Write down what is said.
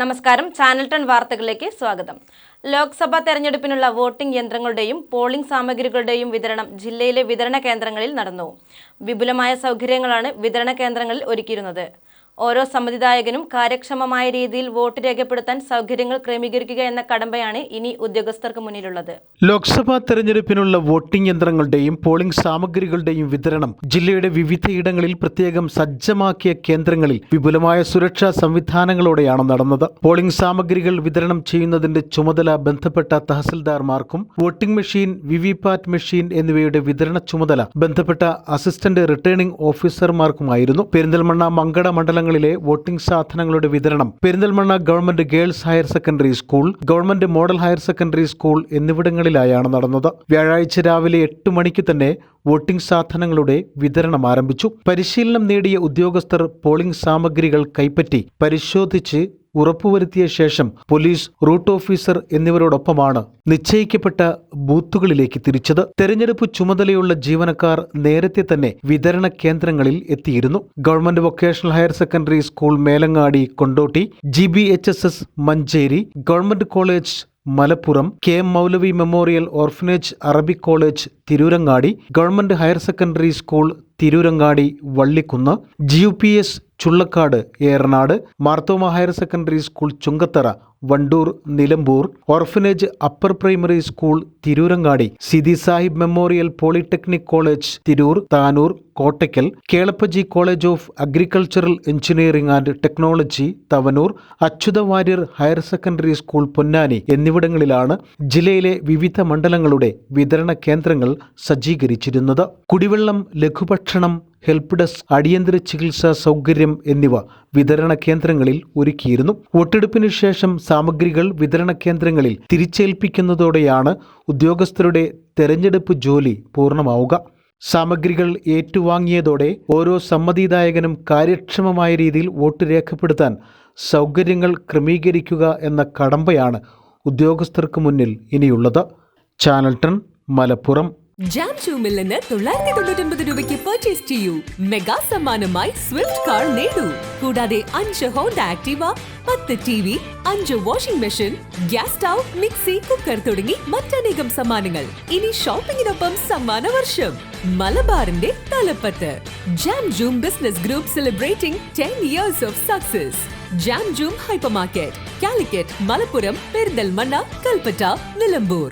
നമസ്കാരം. Channel ton വാർത്തകളിലേക്ക് സ്വാഗതം. ലോക്സഭാ തെരഞ്ഞെടുപ്പിനുള്ള വോട്ടിംഗ് യന്ത്രങ്ങളുടെയും പോളിംഗ് സാമഗ്രികളുടെയും വിതരണം ജില്ലയിലെ വിതരണ കേന്ദ്രങ്ങളിൽ നടന്നു. വിപുലമായ സൗകര്യങ്ങളാണ് വിതരണ കേന്ദ്രങ്ങളിൽ ഒരുക്കിയിരുന്നത്. ഓരോ സമ്മതിദായകനും കാര്യക്ഷമമായ രീതിയിൽ വോട്ട് രേഖപ്പെടുത്താൻ സൗകര്യങ്ങൾ ക്രമീകരിക്കുക എന്ന കടമ്പയാണ് ഇനി ഉദ്യോഗസ്ഥർക്ക് മുന്നിലുള്ളത്. ലോക്സഭാ തെരഞ്ഞെടുപ്പിനുള്ള വോട്ടിംഗ് യന്ത്രങ്ങളുടെയും പോളിംഗ് സാമഗ്രികളുടെയും വിതരണം ജില്ലയുടെ വിവിധയിടങ്ങളിൽ പ്രത്യേകം സജ്ജമാക്കിയ കേന്ദ്രങ്ങളിൽ വിപുലമായ സുരക്ഷാ സംവിധാനങ്ങളോടെയാണ് നടന്നത്. പോളിംഗ് സാമഗ്രികൾ വിതരണം ചെയ്യുന്നതിന്റെ ചുമതല ബന്ധപ്പെട്ട തഹസിൽദാർമാർക്കും വോട്ടിംഗ് മെഷീൻ വിവിപാറ്റ് മെഷീൻ എന്നിവയുടെ വിതരണ ചുമതല ബന്ധപ്പെട്ട അസിസ്റ്റന്റ് റിട്ടേണിംഗ് ഓഫീസർമാർക്കുമായിരുന്നു. പെരിന്തൽമണ്ണ മങ്കട മണ്ഡലങ്ങളിലെ വോട്ടിംഗ് സാധനങ്ങളുടെ വിതരണം Perinthalmanna government girls higher secondary school government model higher secondary school എന്നിവിടങ്ങളിലായാണ് നടന്നത്. വ്യാഴാഴ്ച രാവിലെ എട്ട് മണിക്ക് തന്നെ വോട്ടിംഗ് സാധനങ്ങളുടെ വിതരണം ആരംഭിച്ചു. പരിശീലനം നേടിയ ഉദ്യോഗസ്ഥർ പോളിംഗ് സാമഗ്രികൾ കൈപ്പറ്റി പരിശോധിച്ച് ഉറപ്പുവരുത്തിയ ശേഷം പോലീസ് റൂട്ട് ഓഫീസർ എന്നിവരോടൊപ്പമാണ് നിശ്ചയിക്കപ്പെട്ട ബൂത്തുകളിലേക്ക് തിരിച്ചത്. തെരഞ്ഞെടുപ്പ് ചുമതലയുള്ള ജീവനക്കാർ നേരത്തെ തന്നെ വിതരണ കേന്ദ്രങ്ങളിൽ എത്തിയിരുന്നു. Government vocational higher secondary school Melangadi Kondotty G B H S S Manjeri government college Malappuram K M Moulavi memorial orphanage Arabic college Tirurangadi government higher secondary school Tirurangadi Vallikkunnu G U P S Chullakkad Eranad Marthoma higher secondary school Chungathara Wandoor Nilambur orphanage upper primary school Tirurangadi Sidi Sahib memorial polytechnic college Tirur Tanur Kottakkal Kelappaji college of agricultural engineering and technology Tavanur Achyutha Warrier higher secondary school Ponnani എന്നിവിടങ്ങളിലാണ് ജില്ലയിലെ വിവിധ മണ്ഡലങ്ങളുടെ വിതരണ കേന്ദ്രങ്ങൾ സജ്ജീകരിച്ചിരുന്നത്. കുടിവെള്ളം ലഘുഭക്ഷണം help desk അടിയന്തര ചികിത്സാ സൗകര്യം എന്നിവ വിതരണ കേന്ദ്രങ്ങളിൽ ഒരുക്കിയിരുന്നു. വോട്ടെടുപ്പിന് ശേഷം സാമഗ്രികൾ വിതരണ കേന്ദ്രങ്ങളിൽ തിരിച്ചേൽപ്പിക്കുന്നതോടെയാണ് ഉദ്യോഗസ്ഥരുടെ തെരഞ്ഞെടുപ്പ് ജോലി പൂർണമാവുക. സാമഗ്രികൾ ഏറ്റുവാങ്ങിയതോടെ ഓരോ സമ്മതിദായകനും കാര്യക്ഷമമായ രീതിയിൽ വോട്ട് രേഖപ്പെടുത്താൻ സൗകര്യങ്ങൾ ക്രമീകരിക്കുക എന്ന കടമ്പയാണ് ഉദ്യോഗസ്ഥർക്ക് മുന്നിൽ ഇനിയുള്ളത്. ചാനൽ ടൺ മലപ്പുറം. ജാം ചൂമിൽ നിന്ന് തൊള്ളായിരത്തി തൊണ്ണൂറ്റൊൻപത് രൂപയ്ക്ക് പർച്ചേസ് ചെയ്യൂ. മെഗാ സമ്മാനമായി സ്വിഫ്റ്റ് കാർ നേടൂ. കൂടാതെ അഞ്ച് ഹോണ്ട ആക്ടീവ പത്ത് ടി വി അഞ്ച് washing machine gas stove mixie cooker തുടങ്ങി മറ്റനേകം സമ്മാനങ്ങൾ. ഇനി ഷോപ്പിംഗിനൊപ്പം സമ്മാന വർഷം മലബാറിന്റെ തലപ്പത്ത്. Jam Joom business group celebrating ten years of success Jam Joom hyper market Calicut Malappuram Perinthalmanna Kalpetta Nilambur.